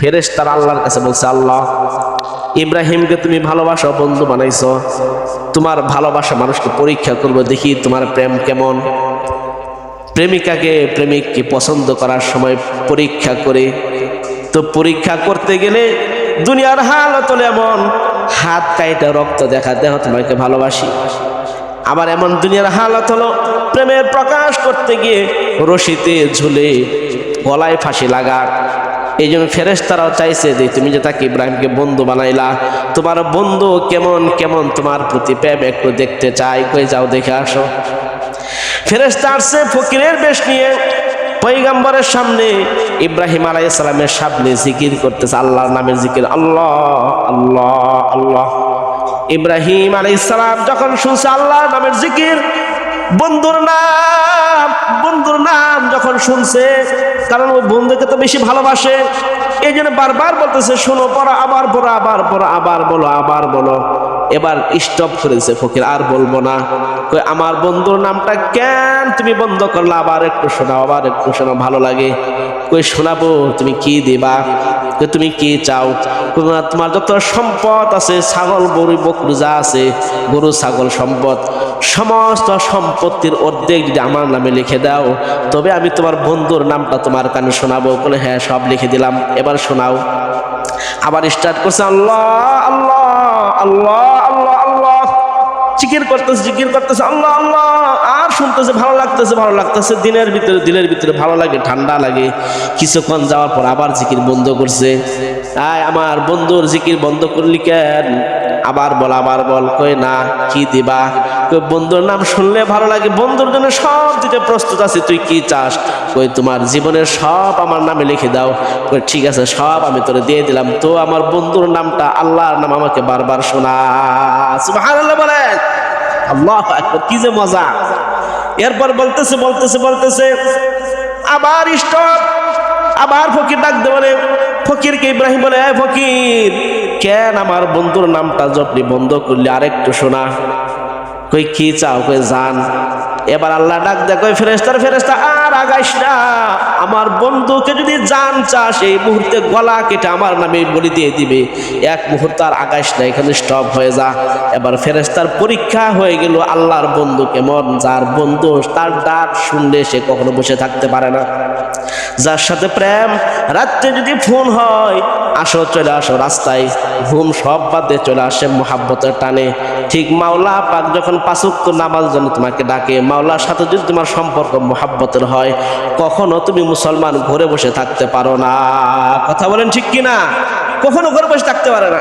ফেরেস তার আল্লাহর কাছে বলছে, আল্লাহ, ইব্রাহিমকে তুমি ভালোবাসো, বন্ধু বানাইছো। তোমার ভালোবাসা মানুষকে পরীক্ষা করব, দেখি তোমার প্রেম কেমন। প্রেমিকাকে, প্রেমিককে পছন্দ করার সময় পরীক্ষা করে। তো পরীক্ষা করতে গেলে দুনিয়ার হালত হলো এমন, হাত কাইটা রক্ত দেখা, দেহ তোমাকে ভালোবাসি। আবার এমন দুনিয়ার হালত হলো প্রেমের প্রকাশ করতে গিয়ে রশিতে ঝুলে, গলায় ফাঁসি লাগা এই জন্য ফেরেস তারাও চাইছে যে তুমি যে তাকে ইব্রাহিমকে বন্ধু বানাইলা, তোমার বন্ধু কেমন কেমন তোমার প্রতি প্রেম একটু দেখতে চাই, কই যাও দেখে আসো। ফেরেস্তা আসছে ফকিরের বেশ নিয়ে পৈগম্বরের সামনে, ইব্রাহিম আলাইসালামের সামনে জিকির করতেছে, আল্লাহর নামের জিকির, আল্লাহ আল্লাহ আল্লাহ। ইব্রাহিম আলাইসালাম যখন শুনছে আল্লাহর নামের জিকির বন্ধুর নাম বন্ধুর নাম যখন শুনছে, কারণ ও বন্ধুকে তো বেশি ভালোবাসে এই জন্য বারবার বলতেছে, শোনো, পড়া, আবার পড়ো আবার পড়ো, আবার বলো আবার বলো। এবার স্টপ করেছে ফকির, আর বলব না। আমার বন্ধুর নামটা কেন তুমি বন্ধ করলে? আবার একটু শোনাও, আবার একটু শোনাও, ভালো লাগে। কই শোনাবো, তুমি কি দিবা? তুমি কি চাও? তোমার যত সম্পদ আছে, ছাগল, গরু, বকরু যা আছে, গরু, ছাগল, সম্পদ। সমস্ত সম্পত্তির অর্ধেক যদি আমার নামে লিখে দাও, তবে আমি তোমার বন্ধুর নামটা তোমার কানে শোনাবো। বলে হ্যাঁ সব লিখে দিলাম। এবার শোনাও। আবার স্টার্ট করছে, আল্লাহ আল্লাহ আল্লাহ আল্লাহ আল্লাহ। জিকির করতেছে জিকির করতেছে, আল্লাহ আল্লাহ। আর শুনতেছে, ভালো লাগতেছে ভালো লাগতেছে। দিনের ভিতরে দিনের ভিতরে ভালো লাগে, ঠান্ডা লাগে। কিছুক্ষণ যাওয়ার পর আবার জিকির বন্ধ করছে। আয়, আমার বন্ধুর জিকির বন্ধ করলি কেন? আবার বল আবার বল, কই না, কি দিবা? কই, বন্ধুর নাম শুনলে ভালো লাগে, বন্ধুর জন্য সব দিতে প্রস্তুত আছে, তুই কি চাস? কই, তোমার জীবনের সব আমার নামে লিখে দাও। কই, ঠিক আছে, সব আমি তোরে দিয়ে দিলাম। তো আমার বন্ধুর নামটা আল্লাহর নাম আমাকে বারবার শোনা। সুবহানাল্লাহ বলেন আল্লাহ আকবার, কি যে মজা। এরপর বলতেছে বলতেছে বলতেছে আবার স্টপ আবার ফকির ডাক বলে, ফকিরকে ইব্রাহিম বলে "এই ফকির কেন আমার বন্ধুর নামটা জপনি বন্ধ করলে? আরেকটু শোনা। কই, কি চাও? কই, জান। এবার আল্লাহ ডাক কই ফেরেস্তার ফেরেস্তা আর আগাইস না। আমার বন্ধুকে যদি জান চাস, এই মুহূর্তে গলা কেটে আমার নামে বলি দিয়ে দিবে। এক মুহূর্ত আর আগাইস না, এখানে স্টপ হয়ে যা। এবার ফেরেস্তার পরীক্ষা হয়ে গেল, আল্লাহর বন্ধু কেমন? যার বন্ধু, তার ডাক শুনলে সে কখনো বসে থাকতে পারে না। যার সাথে প্রেম, রাত্রে যদি ফোন হয়, আসো, চলে আসো রাস্তায়। ঘুম সব বাদে চলে আসে মোহাব্বতের টানে। ঠিক মাওলা পাক যখন পাঁচুক্ত নামাজ জন্য তোমাকে ডাকে, মাওলার সাথে যদি তোমার সম্পর্ক মোহাব্বতের হয়, কখনো তুমি মুসলমান ঘরে বসে থাকতে পারো না। কথা বলেন ঠিক কি না কখনো ঘরে বসে থাকতে পারে না।